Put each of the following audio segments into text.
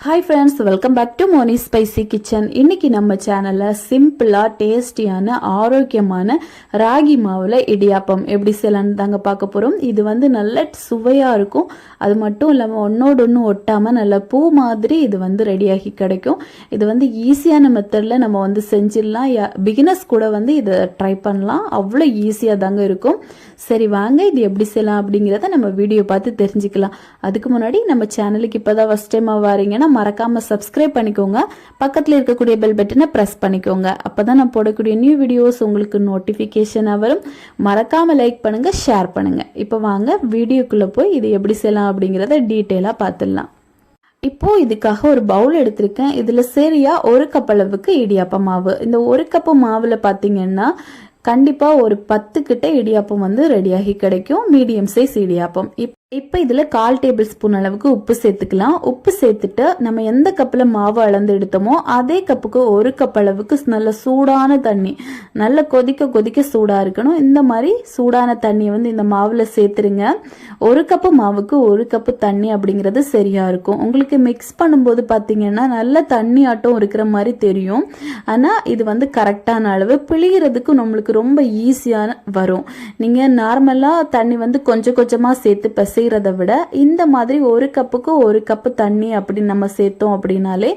Hi friends welcome back to Moni spicy kitchen இன்னைக்கு நம்ம சேனலில் சிம்பிளாக டேஸ்டியான ஆரோக்கியமான ராகி மாவில் இடியாப்பம் எப்படி செய்யலான்னு தாங்க பார்க்க போகிறோம் இது வந்து நல்ல சுவையாக இருக்கும். அது மட்டும் இல்லாமல் ஒன்றோடு ஒன்று ஒட்டாமல் நல்ல பூ மாதிரி இது வந்து ரெடியாகி கிடைக்கும். இது வந்து ஈஸியான மெத்தடில் நம்ம வந்து செஞ்சிடலாம். பிகினர்ஸ் கூட வந்து இதை ட்ரை பண்ணலாம். அவ்வளோ ஈஸியாக தாங்க இருக்கும். சரி வாங்க இது எப்படி செய்யலாம் அப்படிங்கிறத நம்ம வீடியோ பார்த்து தெரிஞ்சுக்கலாம். அதுக்கு முன்னாடி நம்ம சேனலுக்கு இப்போ தான் ஃபஸ்ட் டைமாக வரீங்கன்னா மறக்காமல் சப்ஸ்கிரைப் பண்ணிக்கோங்க. பக்கத்தில் இருக்கக்கூடிய பெல் பட்டனை ப்ரெஸ் பண்ணிக்கோங்க. அப்போ தான் நான் போடக்கூடிய நியூ வீடியோஸ் உங்களுக்கு நோட்டிஃபிகேஷனாக வரும். மறக்காமல் லைக் பண்ணுங்கள் ஷேர் பண்ணுங்கள் இப்போ வாங்க வீடியோக்குள்ளே போய் இது எப்படி செய்யலாம் அப்படிங்கிறத டீட்டெயிலாக பார்த்துடலாம். இப்போது இதுக்காக ஒரு பவுல் எடுத்திருக்கேன். இதில் சரியா ஒரு கப் அளவுக்கு இடியாப்ப மாவு. இந்த ஒரு கப்பு மாவில் பார்த்தீங்கன்னா கண்டிப்பாக ஒரு பத்து கிட்ட இடியாப்பம் வந்து ரெடியாகி கிடைக்கும். மீடியம் சைஸ் இடியாப்பம். இப் இப்போ இதில் கால் டேபிள் ஸ்பூன் அளவுக்கு உப்பு சேர்த்துக்கலாம். உப்பு சேர்த்துட்டு நம்ம எந்த கப்பில் மாவு அளந்து எடுத்தோமோ அதே கப்புக்கு ஒரு கப் அளவுக்கு நல்ல சூடான தண்ணி. நல்ல கொதிக்க கொதிக்க சூடாக இருக்கணும். இந்த மாதிரி சூடான தண்ணியை வந்து இந்த மாவில் சேர்த்துருங்க. ஒரு கப்பு மாவுக்கு ஒரு கப்பு தண்ணி அப்படிங்கிறது சரியாக இருக்கும். உங்களுக்கு மிக்ஸ் பண்ணும்போது பார்த்தீங்கன்னா நல்ல தண்ணி ஆட்டம் இருக்கிற மாதிரி தெரியும். ஆனால் இது வந்து கரெக்டான அளவு பிழிகிறதுக்கு நம்மளுக்கு ரொம்ப ஈஸியாக வரும். நீங்கள் நார்மலாக தண்ணி வந்து கொஞ்சம் கொஞ்சமாக சேர்த்து பசை செய்கிறத விட இந்த மாதிரி ஒரு கப்புக்கு ஒரு கப்பு தண்ணி அப்படி நம்ம சேர்த்தோம் அப்படின்னாலே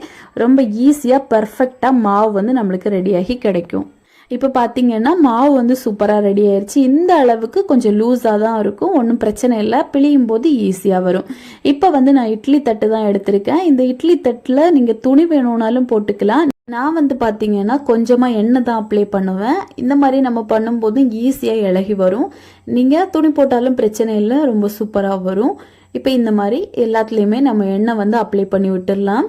ரொம்ப ஈஸியாக பர்ஃபெக்டாக மாவு வந்து நம்மளுக்கு ரெடியாகி கிடைக்கும். இப்போ பார்த்தீங்கன்னா மாவு வந்து சூப்பராக ரெடி ஆயிடுச்சு இந்த அளவுக்கு கொஞ்சம் லூஸாக தான் இருக்கும். ஒன்றும் பிரச்சனை இல்லை. பிழியும் போது ஈஸியாக வரும். இப்போ வந்து நான் இட்லி தட்டு தான் எடுத்திருக்கேன். இந்த இட்லி தட்டில் நீங்கள் துணி வேணும்னாலும் போட்டுக்கலாம். நான் வந்து பார்த்தீங்கன்னா கொஞ்சமாக எண்ணெய் தான் அப்ளை பண்ணுவேன். இந்த மாதிரி நம்ம பண்ணும்போது ஈஸியாக இலகி வரும். நீங்கள் துணி போட்டாலும் பிரச்சனை இல்லை ரொம்ப சூப்பராக வரும். இப்போ இந்த மாதிரி எல்லாத்துலேயுமே நம்ம எண்ணெய் வந்து அப்ளை பண்ணி விட்டுடலாம்.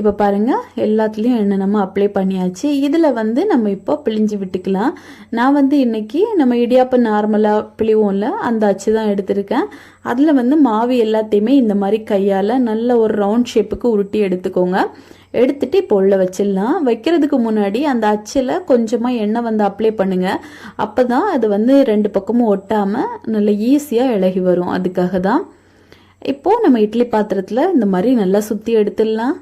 இப்போ பாருங்கள் எல்லாத்துலேயும் எண்ணெய் நம்ம அப்ளை பண்ணியாச்சு. இதில் வந்து நம்ம இப்போ பிழிஞ்சு விட்டுக்கலாம். நான் வந்து இன்றைக்கி நம்ம இடியாப்பம் நார்மலாக பிழிவோம்ல அந்த அச்சு தான் எடுத்திருக்கேன். அதில் வந்து மாவு எல்லாத்தையுமே இந்த மாதிரி கையால் நல்ல ஒரு ரவுண்ட் ஷேப்புக்கு உருட்டி எடுத்துக்கோங்க. எடுத்துட்டு இப்போ உள்ள வச்சிடலாம். வைக்கிறதுக்கு முன்னாடி அந்த அச்சில் கொஞ்சமாக எண்ணெய் வந்து அப்ளை பண்ணுங்கள் அப்போ தான் அது வந்து ரெண்டு பக்கமும் ஒட்டாமல் நல்லா ஈஸியாக இழகி வரும். அதுக்காக தான் இப்போது நம்ம இட்லி பாத்திரத்தில் இந்த மாதிரி நல்லா சுற்றி எடுத்துடலாம்.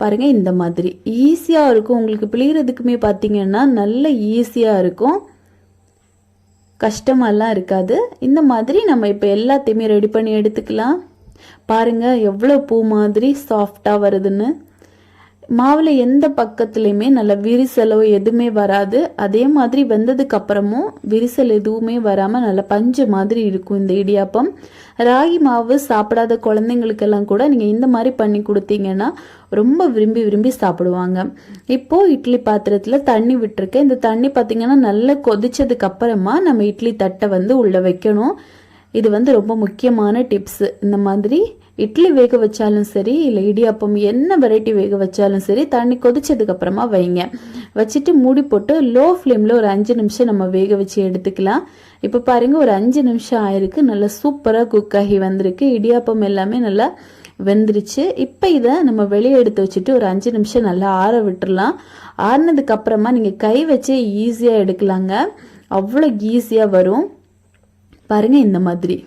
பாருங்கள் இந்த மாதிரி. ஈஸியாக இருக்கும். உங்களுக்கு பிழிகிறதுக்குமே பார்த்தீங்கன்னா நல்ல ஈஸியாக இருக்கும். கஷ்டமெல்லாம் இருக்காது. இந்த மாதிரி நம்ம இப்போ எல்லாத்தையுமே ரெடி பண்ணி எடுத்துக்கலாம். பாருங்கள் எவ்வளோ பூ மாதிரி சாஃப்டாக வருதுன்னு. மாவில் எந்த பக்கத்துலேயுமே நல்ல விரிசலோ எதுவுமே வராது. அதே மாதிரி வெந்ததுக்கு அப்புறமும் விரிசல் எதுவுமே வராமல் நல்ல பஞ்சு மாதிரி இருக்கும் இந்த இடியாப்பம். ராகி மாவு சாப்பிடாத குழந்தைங்களுக்கெல்லாம் கூட நீங்கள் இந்த மாதிரி பண்ணி கொடுத்தீங்கன்னா ரொம்ப விரும்பி விரும்பி சாப்பிடுவாங்க. இப்போது இட்லி பாத்திரத்தில் தண்ணி விட்டுருக்கேன். இந்த தண்ணி பார்த்திங்கன்னா நல்லா கொதிச்சதுக்கு அப்புறமா நம்ம இட்லி தட்டை வந்து உள்ளே வைக்கணும். இது வந்து ரொம்ப முக்கியமான டிப்ஸு இந்த மாதிரி இட்லி வேக வச்சாலும் சரி இல்லை இடியாப்பம் என்ன வெரைட்டி வேக வச்சாலும் சரி தண்ணி கொதிச்சதுக்கு அப்புறமா வைங்க. வச்சுட்டு மூடி போட்டு லோ ஃப்ளேமில் ஒரு அஞ்சு நிமிஷம் நம்ம வேக வச்சு எடுத்துக்கலாம். இப்போ பாருங்கள் ஒரு அஞ்சு நிமிஷம் ஆயிருக்கு நல்லா சூப்பராக குக் ஆகி வந்திருக்கு. இடியாப்பம் எல்லாமே நல்லா வெந்துருச்சு. இப்போ இதை நம்ம வெளியே எடுத்து வச்சுட்டு ஒரு அஞ்சு நிமிஷம் நல்லா ஆற விட்டுடலாம் ஆறினதுக்கு அப்புறமா நீங்கள் கை வச்சே ஈஸியாக எடுக்கலாங்க. அவ்வளோ ஈஸியாக வரும். பாருங்கள் இந்த மாதிரி.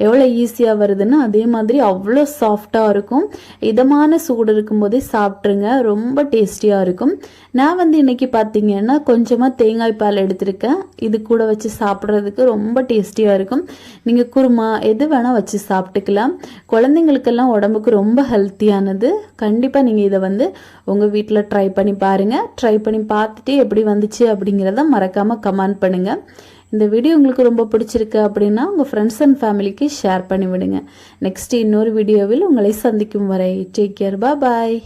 எவ்வளோ ஈஸியாக வருதுன்னா அதே மாதிரி அவ்வளோ சாஃப்டாக இருக்கும். இதமான சூடு இருக்கும்போதே சாப்பிட்ருங்க ரொம்ப டேஸ்டியாக இருக்கும். நான் வந்து இன்றைக்கி பார்த்தீங்கன்னா கொஞ்சமாக தேங்காய் பால் எடுத்திருக்கேன். இது கூட வச்சு சாப்பிட்றதுக்கு ரொம்ப டேஸ்டியாக இருக்கும். நீங்கள் குருமா எது வேணால் வச்சு சாப்பிட்டுக்கலாம். குழந்தைங்களுக்கெல்லாம் உடம்புக்கு ரொம்ப ஹெல்த்தியானது கண்டிப்பாக நீங்கள் இதை வந்து உங்கள் வீட்டில் ட்ரை பண்ணி பாருங்கள் ட்ரை பண்ணி பார்த்துட்டு எப்படி வந்துச்சு அப்படிங்கிறத மறக்காமல் கமெண்ட் பண்ணுங்கள் இந்த வீடியோ உங்களுக்கு ரொம்ப பிடிச்சிருக்கு அப்படின்னா உங்கள் ஃப்ரெண்ட்ஸ் அண்ட் ஃபேமிலிக்கு ஷேர் பண்ணி விடுங்க நெக்ஸ்ட் இன்னொரு வீடியோவில் உங்களை சந்திக்கும் வரை டேக் கேர் பா பாய்